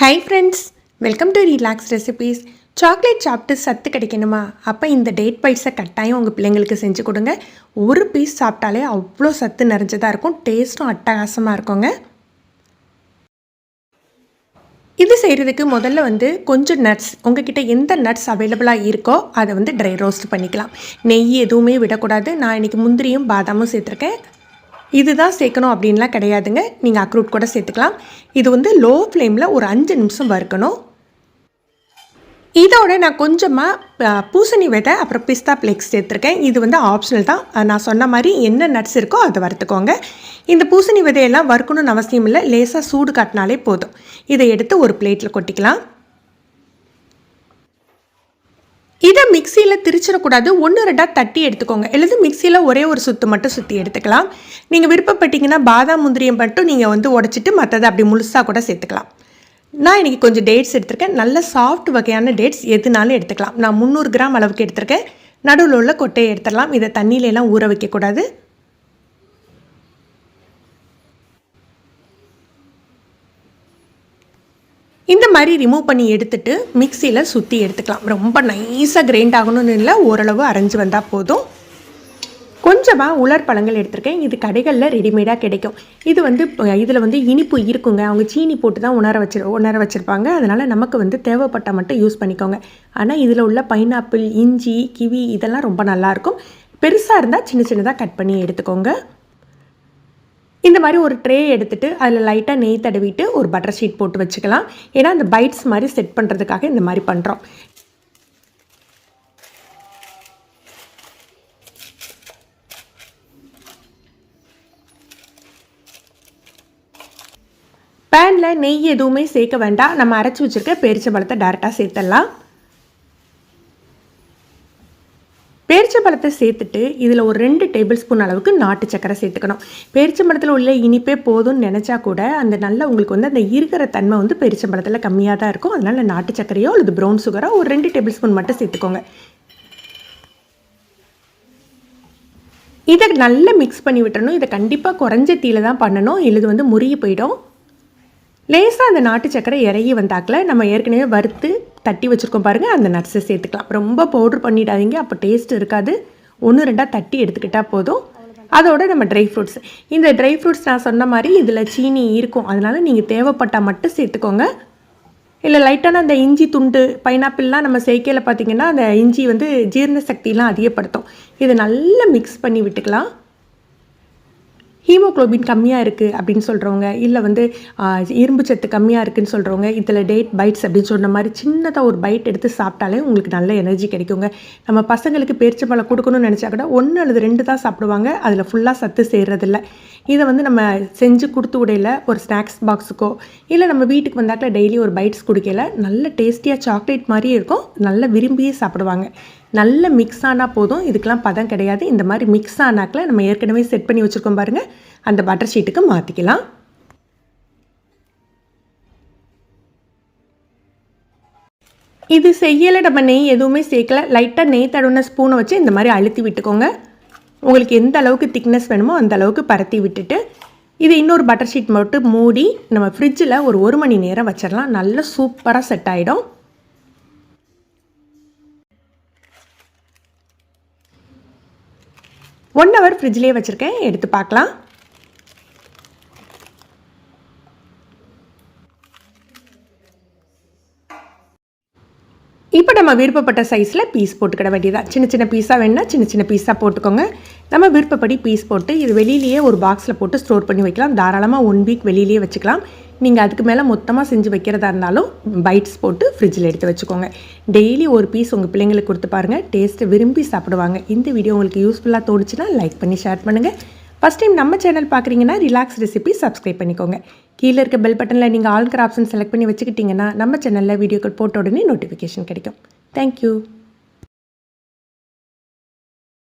Hi friends welcome to relax recipes chocolate சாப்பிட்டு சத்து கிடைக்கணுமா? அப்போ இந்த டேட் பைட்ஸை கட்டாயம் உங்கள் பிள்ளைங்களுக்கு செஞ்சு கொடுங்க. ஒரு பீஸ் சாப்பிட்டாலே அவ்வளோ சத்து நிறைஞ்சதாக இருக்கும். டேஸ்ட்டும் அட்டகாசமாக இருக்குங்க. இது செய்கிறதுக்கு முதல்ல வந்து கொஞ்சம் நட்ஸ் உங்ககிட்ட எந்த நட்ஸ் அவைலபிளாக இருக்கோ அதை வந்து ட்ரை ரோஸ்ட் பண்ணிக்கலாம். நெய் எதுவுமே விடக்கூடாது. நான் இன்றைக்கி முந்திரியும் பாதாமும் சேர்த்துருக்கேன். இதுதான் சேர்க்கணும் அப்படின்லாம் கிடையாதுங்க. நீங்கள் அக்ரூட் கூட சேர்த்துக்கலாம். இது வந்து லோ ஃப்ளேமில் ஒரு அஞ்சு நிமிஷம் வறுக்கணும். இதோட நான் கொஞ்சமாக பூசணி விதை அப்புறம் பிஸ்தா ஃப்ளேக்ஸ் சேர்த்துருக்கேன். இது வந்து ஆப்ஷனல் தான். நான் சொன்ன மாதிரி என்ன நட்ஸ் இருக்கோ அதை வறுத்துக்கோங்க. இந்த பூசணி விதையெல்லாம் வறுக்கணும்னு அவசியம் இல்லை. லேசாக சூடு காட்டினாலே போதும். இதை எடுத்து ஒரு பிளேட்டில் கொட்டிக்கலாம். இதை மிக்சியில் திரிச்சிடக்கூடாது. ஒன்று ரெண்டாக தட்டி எடுத்துக்கோங்க. அல்லது மிக்சியில் ஒரே ஒரு சுத்து மட்டும் சுற்றி எடுத்துக்கலாம். நீங்கள் விருப்பப்பட்டீங்கன்னா பாதாம் முந்திரியம் மட்டும் நீங்கள் வந்து உடச்சிட்டு மற்றதை அப்படி முழுசாக கூட சேர்த்துக்கலாம். நான் இன்றைக்கி கொஞ்சம் டேட்ஸ் எடுத்திருக்கேன். நல்ல சாஃப்ட் வகையான டேட்ஸ் எதுனாலும் எடுத்துக்கலாம். நான் முந்நூறு கிராம் அளவுக்கு எடுத்திருக்கேன். நடுவில் உள்ள கொட்டையை எடுத்துடலாம். இதை தண்ணியிலலாம் ஊற வைக்கக்கூடாது. இந்த மாதிரி ரிமூவ் பண்ணி எடுத்துட்டு மிக்சியில் சுற்றி எடுத்துக்கலாம். ரொம்ப நைஸாக கிரைண்ட் ஆகணும்னு இல்லை ஓரளவு அரைஞ்சி வந்தால் போதும். கொஞ்சமாக உலர் பழங்கள் எடுத்திருக்கேன். இது கடைகளில் ரெடிமேடாக கிடைக்கும். இது வந்து இதில் வந்து இனிப்பு இருக்குங்க. அவங்க சீனி போட்டு தான் உணர வச்சு உணர வச்சுருப்பாங்க. அதனால் நமக்கு வந்து தேவைப்பட்டால் மட்டும் யூஸ் பண்ணிக்கோங்க. ஆனால் இதில் உள்ள பைனாப்பிள் இஞ்சி கிவி இதெல்லாம் ரொம்ப நல்லாயிருக்கும் பெருசாக இருந்தால் சின்ன சின்னதாக கட் பண்ணி எடுத்துக்கோங்க. இந்த மாதிரி ஒரு ட்ரே எடுத்துகிட்டு அதில் லைட்டாக நெய் தடவிட்டு ஒரு பட்டர் ஷீட் போட்டு வச்சுக்கலாம். ஏன்னா அந்த பைட்ஸ் மாதிரி செட் பண்ணுறதுக்காக இந்த மாதிரி பண்ணுறோம் பேனில் நெய் எதுவுமே சேர்க்க வேண்டாம். நம்ம அரைச்சி வச்சுருக்க பேரிச்சை பழத்தை டேரெக்டாக சேர்த்துடலாம். பேரிச்சம்பழத்தை சேர்த்துட்டு இதில் ஒரு ரெண்டு டேபிள் ஸ்பூன் அளவுக்கு நாட்டு சக்கரை சேர்த்துக்கணும். பேரிச்சம்பழத்தில் உள்ள இனிப்பே போதும்னு நினச்சா கூட அந்த நல்ல உங்களுக்கு வந்து அந்த இருக்கிற தன்மை வந்து பேரிச்சம்பழத்தில் கம்மியாக தான் இருக்கும். அதனால் நாட்டு சக்கரையோ அல்லது ப்ரௌன் சுகரோ ஒரு ரெண்டு டேபிள் ஸ்பூன் மட்டும் சேர்த்துக்கோங்க. இதை நல்லா மிக்ஸ் பண்ணி விட்டுறணும். இதை கண்டிப்பாக குறைஞ்ச தீயில தான் பண்ணணும். இல்லது வந்து முறிய போயிடும். லேசாக அந்த நாட்டு சக்கரை இறங்கி வந்தாக்கில் நம்ம ஏற்கனவே வறுத்து தட்டி வச்சுருக்கோம் பாருங்கள் அந்த நட்ஸை சேர்த்துக்கலாம். ரொம்ப பவுட்ரு பண்ணிடாதீங்க அப்போ டேஸ்ட் இருக்காது. ஒன்று ரெண்டாக தட்டி எடுத்துக்கிட்டால் போதும். அதோட நம்ம ட்ரை ஃப்ரூட்ஸ் இந்த ட்ரை ஃப்ரூட்ஸ் நான் சொன்ன மாதிரி இதில் சீனி இருக்கும். அதனால் நீங்கள் தேவைப்பட்டால் மட்டும் சேர்த்துக்கோங்க. இல்லை லைட்டான அந்த இஞ்சி துண்டு பைனாப்பிள்லாம் நம்ம சேர்க்கையில் பார்த்திங்கன்னா அந்த இஞ்சி வந்து ஜீரண சக்தியெலாம் அதிகப்படுத்தும். இதை நல்லா மிக்ஸ் பண்ணி விட்டுக்கலாம். ஹீமோக்ளோபின் கம்மியாக இருக்குது அப்படின்னு சொல்கிறவங்க இல்லை வந்து இரும்பு சத்து கம்மியாக இருக்குதுன்னு சொல்கிறவங்க இதில் டேட் பைட்ஸ் அப்படின்னு சொன்ன மாதிரி சின்னதாக ஒரு பைட் எடுத்து சாப்பிட்டாலே உங்களுக்கு நல்ல எனர்ஜி கிடைக்குங்க. நம்ம பசங்களுக்கு பேரிச்சம்பழம் கொடுக்கணும்னு நினச்சா கூட ஒன்று அல்லது ரெண்டு தான் சாப்பிடுவாங்க. அதில் ஃபுல்லாக சத்து சேர்றதில்ல. இதை வந்து நம்ம செஞ்சு கொடுத்து விடையில ஒரு ஸ்நாக்ஸ் பாக்ஸுக்கோ இல்லை நம்ம வீட்டுக்கு வந்தாக்கில் டெய்லி ஒரு பைட்ஸ் குடிக்கல நல்ல டேஸ்டியாக சாக்லேட் மாதிரியே இருக்கும். நல்ல விரும்பியே சாப்பிடுவாங்க. நல்ல மிக்ஸ் ஆனால் போதும். இதுக்கெலாம் பதம் கிடையாது. இந்த மாதிரி மிக்ஸ் ஆனாக்கில் நம்ம ஏற்கனவே செட் பண்ணி வச்சுருக்கோம் பாருங்கள் அந்த பட்டர் ஷீட்டுக்கு மாற்றிக்கலாம் இது செய்யலை நம்ம நெய் எதுவுமே சேர்க்கல. லைட்டாக நெய் தடவுன ஸ்பூனை வச்சு இந்த மாதிரி அழுத்தி விட்டுக்கோங்க. உங்களுக்கு எந்த அளவுக்கு திக்னஸ் வேணுமோ அந்த அளவுக்கு பரத்தி விட்டுட்டு இது இன்னொரு பட்டர் ஷீட் மட்டும் மூடி நம்ம ஃப்ரிட்ஜில் ஒரு ஒரு மணி நேரம் வச்சிடலாம் நல்ல சூப்பராக செட் ஆகிடும் ஒன் ஹவர் ஃப்ரிட்ஜ்லேயே வச்சுருக்கேன். எடுத்து பார்க்கலாம். இப்போ நம்ம விருப்பப்பட்ட சைஸில் பீஸ் போட்டுக்கிட வேண்டியதான் சின்ன சின்ன பீஸாக வேணுன்னா சின்ன சின்ன பீஸாக போட்டுக்கோங்க. நம்ம விருப்பப்படி பீஸ் போட்டு இது வெளியிலேயே ஒரு பாக்ஸில் போட்டு ஸ்டோர் பண்ணி வைக்கலாம். தாராளமாக ஒன் வீக் வெளியிலேயே வச்சுக்கலாம். நீங்கள் அதுக்கு மேலே மொத்தமாக செஞ்சு வைக்கிறதா இருந்தாலும் பைட்ஸ் போட்டு ஃப்ரிட்ஜில் எடுத்து வச்சுக்கோங்க. டெய்லி ஒரு பீஸ் உங்கள் பிள்ளைங்களுக்கு கொடுத்து பாருங்கள் டேஸ்ட்டு விரும்பி சாப்பிடுவாங்க. இந்த வீடியோ உங்களுக்கு யூஸ்ஃபுல்லாக தோணுச்சுன்னா லைக் பண்ணி ஷேர் பண்ணுங்கள் ஃபஸ்ட் டைம் நம்ம சேனல் பார்க்குறீங்கன்னா ரிலாக்ஸ் ரெசிபி சப்ஸ்கிரைப் பண்ணிக்கோங்க. கீழே இருக்க பெல் பட்டனில் நீங்கள் ஆல்கிற ஆப்ஷன் செலக்ட் பண்ணி வச்சுக்கிட்டிங்கன்னா நம்ம சேனலில் வீடியோக்கள் போட்ட உடனே நோட்டிஃபிகேஷன் கிடைக்கும். தேங்க்யூ